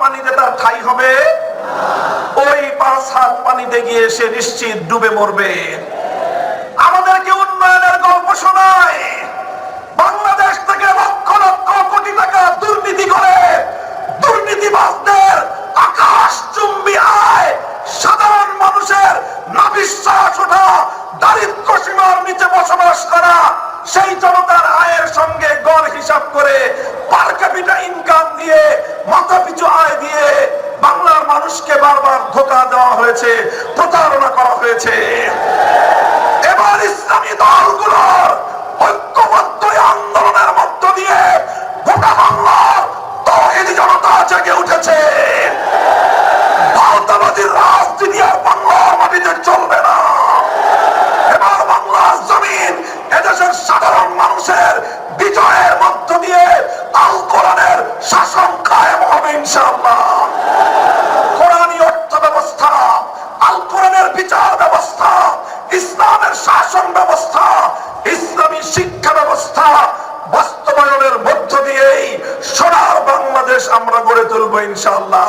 পানিতে তার ঠাই হবে, ওই পাঁচ হাত পানিতে গিয়ে সে নিশ্চিত ডুবে মরবে। আমাদেরকে উন্নয়নের গল্প শোনায়। বাংলাদেশ থেকে লক্ষ লক্ষ কোটি টাকা দুর্নীতি করে দুর্নীতিবাজদের আকাশ চুম্বি আয়। সাধারণ মানুষের নাবিশ্বাস ওঠা, দারিদ্র সীমার নিচে বসবাস করা, সেই জনতার আয়ের সঙ্গে গড় হিসাব করে পার ক্যাপিটা ইনকাম দিয়ে মাথা আয় দিয়ে বাংলার মানুষকে বারবার ধোকা দেওয়া হয়েছে, প্রতারণা করা হয়েছে। এবার ইসলামী দলগুলোর ঐক্যবদ্ধ আন্দোলনের মধ্য দিয়ে গোটা বাংলার তহিদ জনতা জেগে উঠেছে। শাসন ব্যবস্থা ইসলামী শিক্ষা ব্যবস্থা বাস্তবায়নের মধ্য দিয়েই সোনার বাংলাদেশ আমরা গড়ে তুলবো ইনশাআল্লাহ।